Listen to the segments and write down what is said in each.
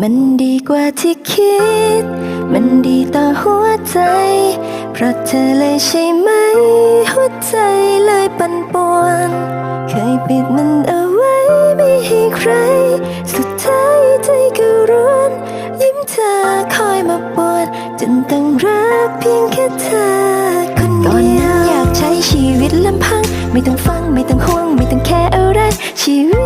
มันดีกว่าที่คิด มันดีต่อหัวใจ เพราะเธอเลยใช่ไหม หัวใจเลยปั่นป่วน เคยปิดมันเอาไว้ไม่ให้ใคร สุดท้ายใจก็ร้วนยิ้มเธอคอยมาปวดจนต้องรักเพียงแค่เธอคนเดียวก่อนนั้นอยากใช้ชีวิตลำพัง ไม่ต้องฟังไม่ต้องห่วง ไม่ต้องแค่อะไรชีวิต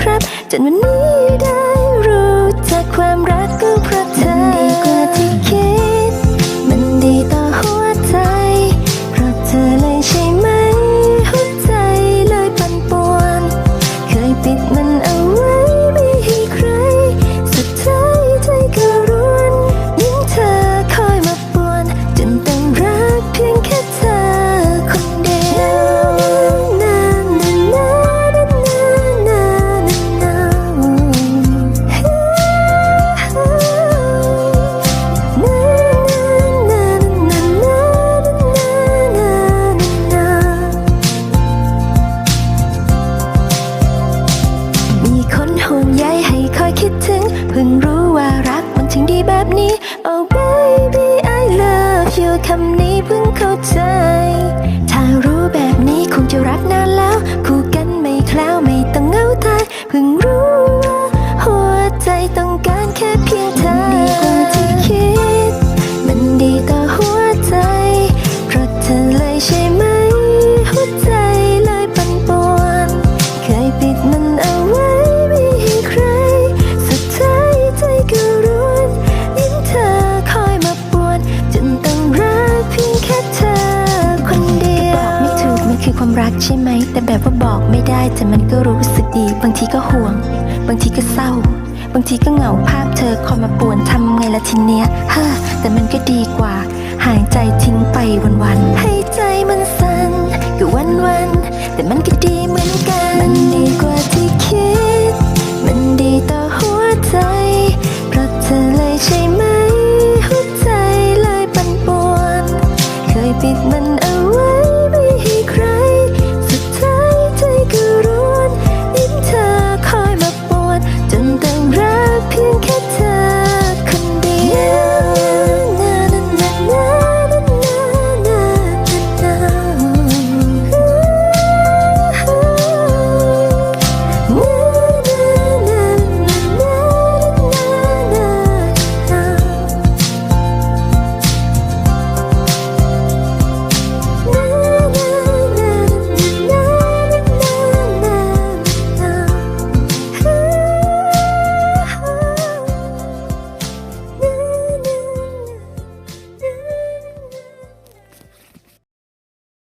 ครับ จนวันนี้ได้รู้จักความรักก็เพราะ นี้ Oh baby I love you คำนี้เพิ่งเข้าใจ ถ้ารู้แบบนี้คงจะรักนานแล้ว คู่กันไม่แคล้วไม่ต้องเหงาตายเพิ่งรู้ว่าหัวใจต้องการแค่เพียงเธอดีกว่าที่คิด มันดีต่อหัวใจ เพราะเธอเลยใช่ไหม หัวใจเลยปั่นป่วนเคยปิด รักใช่ไหม แต่แบบว่าบอกไม่ได้ แต่มันก็รู้สึกดี บางทีก็ห่วง บางทีก็เศร้า บางทีก็เหงาภาพเธอคอยมาป่วนทำไงละทีเนี้ยเฮ้อแต่มันก็ดีกว่า หายใจทิ้งไปวันๆให้ใจมันสั่นก็วันวันๆแต่มันก็